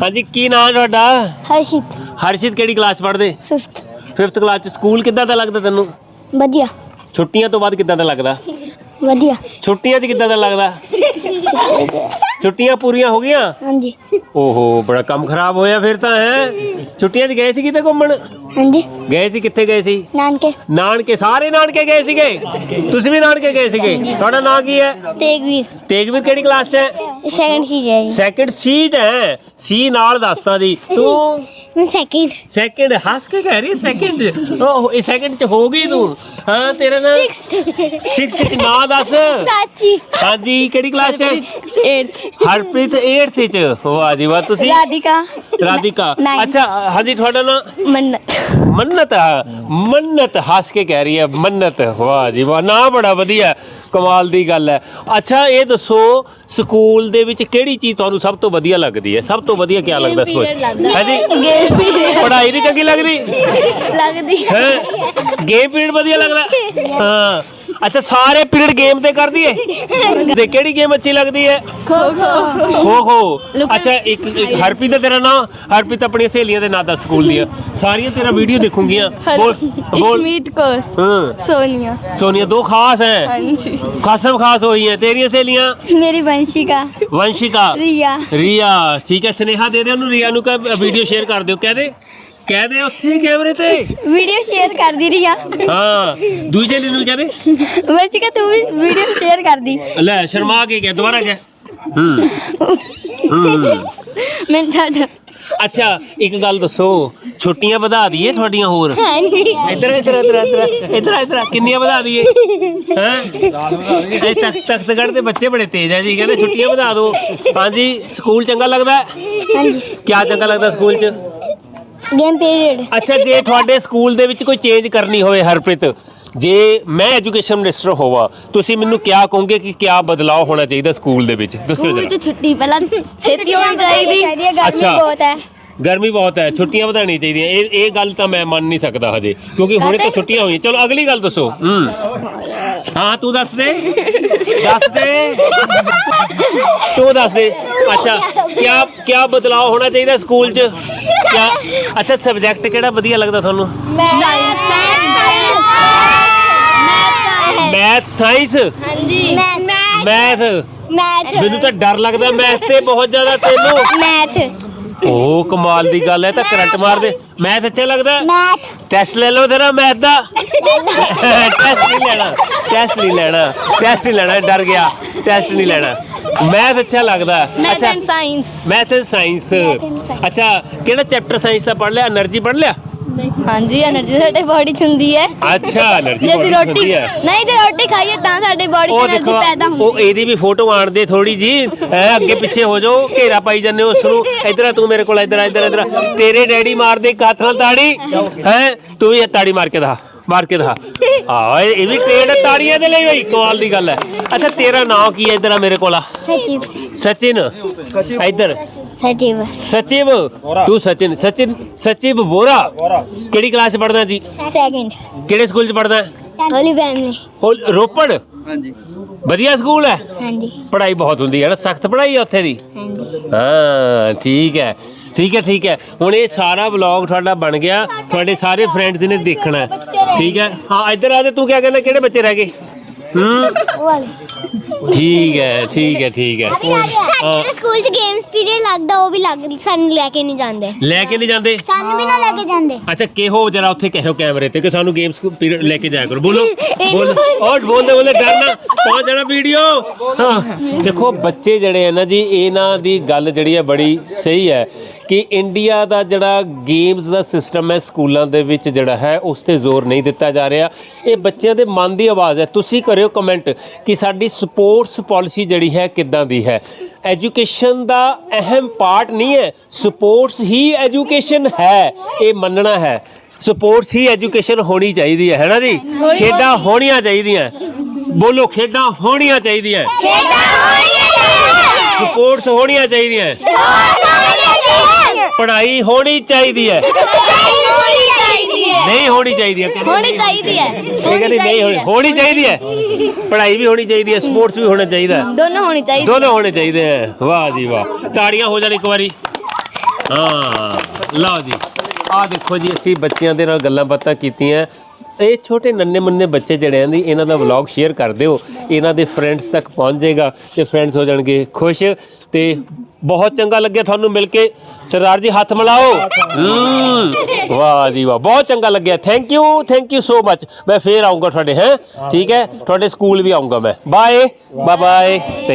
ਹਾਂਜੀ ਕੀ ਨਾਮ ਤੁਹਾਡਾ? ਹਰਸ਼ਿਤ। ਹਰਸ਼ਿਤ ਕਿਹੜੀ ਕਲਾਸ ਪੜ੍ਹਦੇ? 5th 5th ਕਲਾਸ ਚ ਸਕੂਲ ਕਿੱਦਾਂ ਦਾ ਲੱਗਦਾ ਤੈਨੂੰ? ਵਧੀਆ। ਛੁੱਟੀਆਂ ਤੋਂ ਬਾਅਦ ਕਿੱਦਾਂ ਦਾ ਲੱਗਦਾ? ਵਧੀਆ। ਛੁੱਟੀਆਂ 'ਚ ਕਿੱਦਾਂ ਦਾ ਲੱਗਦਾ? ਛੁੱਟੀਆਂ ਪੂਰੀਆਂ ਹੋ ਗਈਆਂ? ਹਾਂਜੀ। ਓਹੋ ਬੜਾ ਕੰਮ ਖਰਾਬ ਹੋਇਆ ਫਿਰ ਤਾਂ ਹੈ? ਛੁੱਟੀਆਂ 'ਚ ਗਏ ਸੀ ਕਿਤੇ ਘੁੰਮਣ? ਹਾਂਜੀ। ਗਏ ਸੀ ਕਿੱਥੇ ਗਏ ਸੀ? ਨਾਨਕੇ। ਨਾਨਕੇ ਸਾਰੇ ਨਾਨਕੇ ਗਏ ਸੀਗੇ? ਤੁਸੀਂ ਵੀ ਨਾਨਕੇ ਗਏ ਸੀਗੇ? ਤੁਹਾਡਾ ਨਾਂ ਕੀ ਹੈ? ਤੇਗਵੀਰ। ਤੇਗਵੀਰ ਕਿਹੜੀ ਕਲਾਸ 'ਚ ਹੈ? ਸੈਕੰਡ ਚੀਜ਼ ਹੈ ਸੈਕਿੰਡ ਸੀ 'ਚ ਹੈ। ਸੀ ਨਾਲ ਦੱਸਤਾ ਜੀ। ਤੂੰ ਸੈਕੰਡ ਸੈਕਿੰਡ ਹੱਸ ਕੇ ਕਹਿ ਰਹੀ ਸੈਕਿੰਡ ਓਹ ਇਹ ਸੈਕਿੰਡ 'ਚ ਹੋ ਗਈ ਤੂੰ। ਹਾਂ ਤੇਰਾ ਨਾਮ 6 'ਚ ਨਾਂ ਦੱਸ। ਸਾਚੀ। ਹਾਂਜੀ ਕਿਹੜੀ ਕਲਾਸ 'ਚ? 8th ਹਰਪ੍ਰੀਤ 8th 'ਚ। ਵਾਹ ਜੀ ਵਾਹ। ਤੁਸੀਂ? ਰਾਧਿਕਾ। ਰਾਧਿਕਾ. ਅੱਛਾ ਹਾਂਜੀ ਤੁਹਾਡਾ ਨਾਂ? ਮੰਨਤ। ਮੰਨਤ ਮੰਨਤ ਹੱਸ ਕੇ ਕਹਿ ਰਹੀ ਹੈ ਮੰਨਤ। ਵਾਹ ਜੀ ਵਾਹ। ਨਾ ਬੜਾ ਵਧੀਆ। ਕਮਾਲ ਦੀ ਗੱਲ ਹੈ। ਅੱਛਾ ਇਹ ਦੱਸੋ ਸਕੂਲ ਦੇ ਵਿੱਚ ਕਿਹੜੀ ਚੀਜ਼ ਤੁਹਾਨੂੰ ਸਭ ਤੋਂ ਵਧੀਆ ਲੱਗਦੀ ਹੈ? ਸਭ ਤੋਂ ਵਧੀਆ ਕੀ ਲੱਗਦਾ ਸਕੂਲ? ਹਾਂਜੀ ਗੇਮ ਪੀਰੀਅਡ। ਪੜ੍ਹਾਈ ਨਹੀਂ ਚੰਗੀ ਲੱਗਦੀ? ਲੱਗਦੀ। ਹੈ? ਗੇਮ ਪੀਰੀਅਡ ਵਧੀਆ ਲੱਗਦਾ? ਹਾਂ। ਅੱਛਾ ਸਾਰੇ ਪੀਰੀਅਡ ਗੇਮ ਤੇ ਕਰ ਦਈਏ ਤੇ ਕਿਹੜੀ ਗੇਮ ਅੱਛੀ ਲੱਗਦੀ ਹੈ ਖੋ ਖੋ ਹੋ ਹੋ ਅੱਛਾ ਇੱਕ ਇੱਕ ਹਰਪ੍ਰੀਤ ਦਾ ਤੇਰਾ ਨਾਮ ਹਰਪ੍ਰੀਤ ਆਪਣੀਆਂ ਸਹੇਲੀਆਂ ਦੇ ਨਾਂ ਦਾ ਸਕੂਲ ਦੀਆਂ। ਸਾਰੀਆਂ ਤੇਰਾ ਵੀਡੀਓ ਦੇਖੂੰਗੀਆਂ। ਬੋਲ ਬੋਲ। ਇਸ਼ਮੀਤ ਕੌਰ। ਹਾਂ। ਸੋਨੀਆ। ਸੋਨੀਆ ਦੋ ਖਾਸ ਹੈ। ਹਾਂਜੀ। ਖਾਸਮ ਖਾਸ ਹੋਈ ਹੈ। ਤੇਰੀਆਂ ਸਹੇਲੀਆਂ? ਮੇਰੀ ਵੰਸ਼ਿਕਾ। ਵੰਸ਼ਿਕਾ। ਰੀਆ। ਰੀਆ। ਠੀਕ ਹੈ ਸਨੇਹਾ ਦੇ ਦੇ ਉਹਨੂੰ। ਰੀਆ ਨੂੰ ਕਹ ਵੀਡੀਓ ਸ਼ੇਅਰ ਕਰ ਦਿਓ। ਕਹਿ ਦੇ। ਕਹਿ ਦੇ ਉੱਥੇ ਕੈਮਰੇ ਤੇ। ਵੀਡੀਓ ਸ਼ੇਅਰ ਕਰਦੀ ਰੀਆ ਹਾਂ ਦੂਜੀ ਸਹੇਲੀ ਨੂੰ ਕਹਿ ਦੇ। ਵੰਸ਼ਿਕਾ ਤੂੰ ਵੀ ਵੀਡੀਓ ਸ਼ੇਅਰ ਕਰਦੀ। ਲੈ ਸ਼ਰਮਾ ਕੇ ਕਹਿ ਦੁਬਾਰਾ ਕਹਿ। ਹੂੰ ਹੂੰ। ਮੈਂ ਛੱਡ। ਅੱਛਾ ਇੱਕ ਗੱਲ ਦੱਸੋ ਛੁੱਟੀਆਂ ਵਧਾ ਦਈਏ ਤੁਹਾਡੀਆਂ ਹੋਰ? ਹਾਂਜੀ। ਇੱਧਰ ਇੱਧਰ ਇੱਧਰ ਇੱਧਰ ਇੱਧਰ ਇੱਧਰ ਕਿੰਨੀਆਂ ਵਧਾ ਦਈਏ? ਹੈ? ਇਹ ਤਖਤ ਤਖਤਗੜ੍ਹ ਦੇ ਬੱਚੇ ਬੜੇ ਤੇਜ਼ ਆ ਜੀ ਕਹਿੰਦੇ ਛੁੱਟੀਆਂ ਵਧਾ ਦਿਓ। ਹਾਂਜੀ ਸਕੂਲ ਚੰਗਾ ਲੱਗਦਾ? ਹੈ ਹਾਂਜੀ। ਕਿਆ ਚੰਗਾ ਲੱਗਦਾ ਸਕੂਲ 'ਚ? ਗੇਮ ਪੀਰੀਅਡ ਅੱਛਾ ਜੇ ਤੁਹਾਡੇ ਸਕੂਲ ਦੇ ਵਿੱਚ ਕੋਈ ਚੇਂਜ ਕਰਨੀ ਹੋਵੇ ਹਰਪ੍ਰੀਤ ਜੇ ਮੈਂ ਐਜੂਕੇਸ਼ਨ ਮਿਨਿਸਟਰ ਹੋਵਾਂ ਤੁਸੀਂ ਮੈਨੂੰ ਕਿਆ ਕਹੋਗੇ ਕਿ ਕਿਆ ਬਦਲਾਅ ਹੋਣਾ ਚਾਹੀਦਾ ਸਕੂਲ ਦੇ ਵਿੱਚ? ਦੱਸੋ ਸਕੂਲ ਜਰਾ। ਚ ਛੁੱਟੀ ਪਹਿਲਾਂ ਛੇਤੀ ਹੋਣੀ ਚਾਹੀਦੀ। ਗਰਮੀ ਅੱਛਾ। ਬਹੁਤ ਹੈ। ਗਰਮੀ ਬਹੁਤ ਹੈ ਛੁੱਟੀਆਂ ਵਧਾਣੀ ਚਾਹੀਦੀਆਂ। ਇਹ ਇਹ ਗੱਲ ਤਾਂ ਮੈਂ ਮੰਨ ਨਹੀਂ ਸਕਦਾ ਹਜੇ ਕਿਉਂਕਿ ਹੁਣੇ ਤਾਂ? ਛੁੱਟੀਆਂ ਹੋਈਆਂ। ਚਲੋ ਅਗਲੀ ਗੱਲ ਦੱਸੋ। ਹੂੰ। ਹਾਂ ਤੂੰ ਦੱਸ ਦੇ। ਦੱਸ ਦੇ। ਤੂੰ ਦੱਸ ਦੇ। ਅੱਛਾ ਕਿਆ ਕਿਆ ਬਦਲਾਅ ਹੋਣਾ ਚਾਹੀਦਾ ਸਕੂਲ 'ਚ? ਕਿਆ? ਅੱਛਾ ਸਬਜੈਕਟ ਕਿਹੜਾ ਵਧੀਆ ਲੱਗਦਾ ਤੁਹਾਨੂੰ? ਮੈਥ ਸਾਇੰਸ ਹਾਂਜੀ। ਮੈਥ ਮੈਨੂੰ ਤਾਂ ਡਰ ਲੱਗਦਾ ਮੈਥ ਤੇ ਬਹੁਤ ਜ਼ਿਆਦਾ ਤੈਨੂੰ। ਮੈਥ ਓ ਕਮਾਲ ਦੀ ਗੱਲ ਹੈ ਤਾਂ ਕਰੰਟ ਮਾਰ ਦੇ ਮੈਥ ਅੱਛਾ ਲੱਗਦਾ? ਟੈਸਟ ਲੈ ਲਓ ਤੇਰਾ ਮੈਥ ਦਾ। ਟੈਸਟ ਨਹੀਂ ਲੈਣਾ ਟੈਸਟ ਨਹੀਂ ਲੈਣਾ ਟੈਸਟ ਨਹੀਂ ਲੈਣਾ ਡਰ ਗਿਆ। ਟੈਸਟ ਨਹੀਂ ਲੈਣਾ। ਮੈਥ ਅੱਛਾ ਲੱਗਦਾ। ਮੈਥ ਅੱਛਾ। And science math and science ਅੱਛਾ ਕਿਹੜਾ ਚੈਪਟਰ ਸਾਇੰਸ ਦਾ ਪੜ ਲਿਆ એનર્ਜੀ ਪੜ ਲਿਆ ਹਾਂਜੀ એનર્ਜੀ ਸਾਡੇ ਬਾਡੀ ਚ ਹੁੰਦੀ ਹੈ ਅੱਛਾ એનર્ਜੀ ਜੇ ਅਸੀਂ ਰੋਟੀ ਨਹੀਂ ਜੇ ਰੋਟੀ ਖਾਈਏ ਤਾਂ ਸਾਡੇ ਬਾਡੀ ਚ એનર્ਜੀ ਪੈਦਾ ਹੁੰਦੀ ਹੈ ਉਹ ਇਹਦੀ ਵੀ ਫੋਟੋ ਆਣ ਦੇ ਥੋੜੀ ਜੀ ਅੱਗੇ ਪਿੱਛੇ ਹੋ ਜਾਓ ਘੇਰਾ ਪਾਈ ਜਾਂਦੇ ਉਸ ਨੂੰ ਇਧਰ ਤੂੰ ਮੇਰੇ ਕੋਲ ਇਧਰ ਇਧਰ ਇਧਰ ਤੇਰੇ ਡੈਡੀ ਮਾਰਦੇ ਕਾਥਾਂ ਤਾੜੀ ਹੈ ਤੂੰ ਵੀ ਤਾੜੀ ਮਾਰ ਕੇ ਦਾ ਮਾਰ ਕੇ ਦਿਖਾ ਆ ਇਹ ਵੀ ਟ੍ਰੇਡ ਤਾੜੀਆਂ ਦੇ ਲਈ ਬਈ ਕਮਾਲ ਦੀ ਗੱਲ ਹੈ ਅੱਛਾ ਤੇਰਾ ਨਾਮ ਕੀ ਹੈ ਇਧਰ ਮੇਰੇ ਕੋਲ ਸਚਿਨ ਸਚਿਨ ਇਧਰ ਸਚਿਵ ਸਚਿਵ ਤੂੰ ਸਚਿਨ ਸਚਿਨ ਸਚਿਵ ਵੋਰਾ ਕਿਹੜੀ ਕਲਾਸ ਚ ਪੜਦਾ ਜੀ ਸੈਕਿੰਡ ਕਿਹੜੇ ਸਕੂਲ ਚ ਪੜਦਾ ਹੋਲੀ ਫੈਮਿਲੀ ਰੋਪੜ ਹਾਂਜੀ। ਵਧੀਆ ਸਕੂਲ ਹੈ ਹਾਂਜੀ। ਪੜ੍ਹਾਈ ਬਹੁਤ ਹੁੰਦੀ ਹੈ ਨਾ ਸਖਤ ਪੜ੍ਹਾਈ ਹੈ ਉੱਥੇ ਦੀ ਹਾਂਜੀ। ਹਾਂ ਠੀਕ ਹੈ ਠੀਕ ਹੈ ਠੀਕ ਹੈ ਹੁਣ ਇਹ ਸਾਰਾ ਵਲੌਗ ਤੁਹਾਡਾ ਬਣ ਗਿਆ ਤੁਹਾਡੇ ਸਾਰੇ ਫਰੈਂਡਸ ਨੇ ਦੇਖਣਾ ਹੈ। ਠੀਕ ਹੈ ਹਾਂ ਇੱਧਰ ਆ ਤੇ ਤੂੰ ਕਿਆ ਕਹਿੰਦਾ ਕਿਹੜੇ ਬੱਚੇ ਰਹਿ ਗਏ ਹੂੰ ਉਹ ਵਾਲੇ ਠੀਕ ਹੈ ਠੀਕ ਹੈ ਠੀਕ ਹੈ। ਸਾਡੇ ਸਕੂਲ ਚ ਗੇਮਸ ਪੀਰੀਅਡ ਲੱਗਦਾ ਉਹ ਵੀ ਲੱਗ ਸਾਨੂੰ ਲੈ ਕੇ ਨਹੀਂ ਜਾਂਦੇ। ਲੈ ਕੇ ਨਹੀਂ ਜਾਂਦੇ? ਸਾਨੂੰ ਵੀ ਨਾ ਲੈ ਕੇ ਜਾਂਦੇ। ਅੱਛਾ ਕਿਹੋ ਜਰਾ ਉੱਥੇ ਕਹਿਓ ਕੈਮਰੇ ਤੇ ਕਿ ਸਾਨੂੰ ਗੇਮਸ ਪੀਰੀਅਡ ਲੈ ਕੇ ਜਾਇਆ ਕਰੋ? ਬੋਲੋ ਬੋਲ। ਔਰ ਬੋਲਦੇ ਬੋਲਦੇ ਡਰਨਾ ਪਹੁੰਚ ਜਾਣਾ ਵੀਡੀਓ ਹਾਂ। ਦੇਖੋ ਬੱਚੇ ਜਿਹੜੇ ਆ ਨਾ ਜੀ ਇਹਨਾਂ ਦੀ ਗੱਲ ਜਿਹੜੀ ਹੈ ਬੜੀ ਸਹੀ ਹੈ ਕਿ ਇੰਡੀਆ ਦਾ ਜਿਹੜਾ ਗੇਮਸ ਦਾ ਸਿਸਟਮ ਹੈ ਸਕੂਲਾਂ ਦੇ ਵਿੱਚ ਜਿਹੜਾ ਹੈ ਉਸ ਤੇ ਜ਼ੋਰ ਨਹੀਂ ਦਿੱਤਾ ਜਾ ਰਿਹਾ। ਇਹ ਬੱਚਿਆਂ ਦੇ ਮਨ ਦੀ ਆਵਾਜ਼ ਹੈ। ਤੁਸੀਂ ਕਰਿਓ ਕਮੈਂਟ ਕਿ ਸਾਡੀ ਸਪੋਰਟਸ ਪਾਲਿਸੀ ਜਿਹੜੀ ਹੈ ਕਿੱਦਾਂ ਦੀ ਹੈ? ਐਜੂਕੇਸ਼ਨ ਦਾ ਅਹਿਮ ਪਾਰਟ ਨਹੀਂ ਹੈ। ਸਪੋਰਟਸ ਹੀ ਐਜੂਕੇਸ਼ਨ ਹੈ। ਇਹ ਮੰਨਣਾ ਹੈ। ਸਪੋਰਟਸ ਹੀ ਐਜੂਕੇਸ਼ਨ ਹੋਣੀ ਚਾਹੀਦੀ ਹੈ। ਹੈਨਾ ਜੀ? ਖੇਡਾਂ ਹੋਣੀਆਂ ਚਾਹੀਦੀਆਂ। ਬੋਲੋ ਖੇਡਾਂ ਹੋਣੀਆਂ ਚਾਹੀਦੀਆਂ। ਸਪੋਰਟਸ ਹੋਣੀਆਂ ਚਾਹੀਦੀਆਂ। ਪੜ੍ਹਾਈ ਹੋਣੀ ਚਾਹੀਦੀ ਹੈ। ਨਹੀਂ ਹੋਣੀ ਚਾਹੀਦੀ ਹੈ ਹੋਣੀ ਚਾਹੀਦੀ ਹੈ ਇਹ ਕਹਿੰਦੇ ਨਹੀਂ ਹੋਣੀ ਹੋਣੀ ਚਾਹੀਦੀ ਹੈ। ਪੜ੍ਹਾਈ ਵੀ ਹੋਣੀ ਚਾਹੀਦੀ ਹੈ ਸਪੋਰਟਸ ਵੀ ਹੋਣਾ ਚਾਹੀਦਾ ਹੈ। ਦੋਨੋਂ ਹੋਣੀ ਚਾਹੀਦੀ ਦੋਨੋਂ ਹੋਣੇ ਚਾਹੀਦੇ ਹੈ। ਵਾਹ ਜੀ ਵਾਹ। ਤਾੜੀਆਂ ਹੋ ਜਾਣ ਇੱਕ ਵਾਰੀ। ਹਾਂ ਲਓ ਜੀ। ਆਹ ਦੇਖੋ ਜੀ ਅਸੀਂ ਬੱਚਿਆਂ ਦੇ ਨਾਲ ਗੱਲਾਂ ਬਾਤਾਂ ਕੀਤੀਆਂ। ਇਹ ਛੋਟੇ ਨੰਨੇ ਮੁੰਨੇ ਬੱਚੇ ਜਿਹੜੇ ਆਂ ਦੀ ਇਹਨਾਂ ਦਾ ਵਲੌਗ ਸ਼ੇਅਰ ਕਰ ਦਿਓ। ਇਹਨਾਂ ਦੇ ਫਰੈਂਡਸ ਤੱਕ ਪਹੁੰਚ ਜਾਏਗਾ ਤੇ ਫਰੈਂਡਸ ਹੋ ਜਾਣਗੇ ਖੁਸ਼ ਤੇ ਬਹੁਤ ਚੰਗਾ ਲੱਗਿਆ ਤੁਹਾਨੂੰ ਮਿਲ ਕੇ। ਸਰਦਾਰ ਜੀ ਹੱਥ ਮਿਲਾਓ। ਹੂੰ, ਵਾਹ ਜੀ ਵਾਹ, ਬਹੁਤ ਚੰਗਾ ਲੱਗਿਆ। Thank you thank you so much ਮੈਂ ਫੇਰ ਆਉਂਗਾ ਤੁਹਾਡੇ, ਹੈ? ਠੀਕ ਹੈ? ਤੁਹਾਡੇ ਸਕੂਲ ਵੀ ਆਉਂਗਾ ਮੈਂ। Bye bye bye thank